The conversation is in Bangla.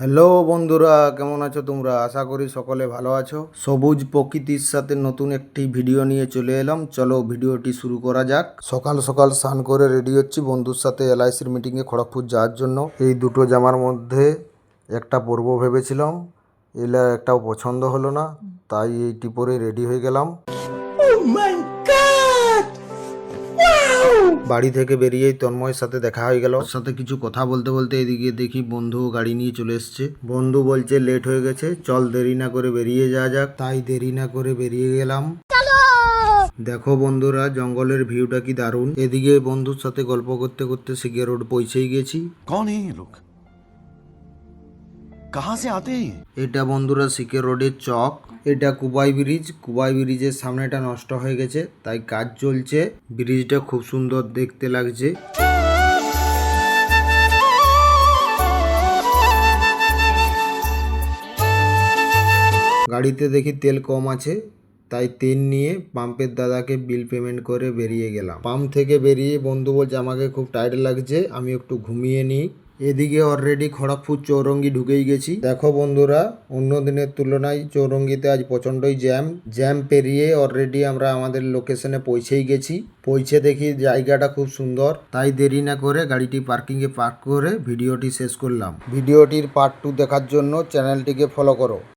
হ্যালো বন্ধুরা, কেমন আছো তোমরা? আশা করি সকলে ভালো আছো। সবুজ প্রকৃতির সাথে নতুন একটি ভিডিও নিয়ে চলে এলাম। চলো ভিডিওটি শুরু করা যাক। সকাল সকাল স্নান করে রেডি হচ্ছি বন্ধুর সাথে এলআইসির মিটিংয়ে খড়গপুর যাওয়ার জন্য। এই দুটো জামার মধ্যে একটা পরব ভেবেছিলাম, এলা একটাও পছন্দ হলো না, তাই এইটি পরে রেডি হয়ে গেলাম। বাড়ি থেকে বেরিয়েই তন্ময়ের সাথে দেখা হয়ে গেল। ওর সাথে কিছু কথা বলতে বলতে এদিকে দেখি বন্ধু গাড়ি নিয়ে চলে এসছে। বন্ধু বলছে লেট হয়ে গেছে চল দেরি না করে বেরিয়ে যাওয়া যাক। তাই দেরি না করে বেরিয়ে গেলাম। দেখো বন্ধুরা জঙ্গলের ভিউটা কি দারুণ। এদিকে বন্ধুর সাথে গল্প করতে করতে সিগে রোড পৌঁছেই গেছি। কোন এই লোক? कहाँ से आते हैं ये? এটা বন্ধুরা সিকে রোডের চক এটা কুবাই ব্রিজ কুবাই ব্রিজের সামনেটা নষ্ট হয়ে গেছে তাই কাজ চলছে ব্রিজটা খুব সুন্দর দেখতে লাগছে গাড়িতে দেখি তেল কম আছে তাই তেল নিয়ে পাম্পের দাদাকে বিল পেমেন্ট করে বেরিয়ে গেলাম পাম্প থেকে বেরিয়ে বন্ধু বলছে আমাকে খুব টায়ার্ড লাগছে আমি একটু ঘুমিয়ে নিই এদিকে অলরেডি খড়গপুর চৌরঙ্গি ঢুকেই গেছি। দেখো বন্ধুরা, অন্য দিনের তুলনায় চৌরঙ্গিতে আজ প্রচণ্ডই জ্যাম জ্যাম পেরিয়ে অলরেডি আমরা আমাদের লোকেশনে পৌঁছেই গেছি। পৌঁছে দেখি জায়গাটা খুব সুন্দর। তাই দেরি না করে গাড়িটি পার্কিংয়ে পার্ক করে ভিডিওটি শেষ করলাম। ভিডিওটির পার্ট টু দেখার জন্য চ্যানেলটিকে ফলো করো।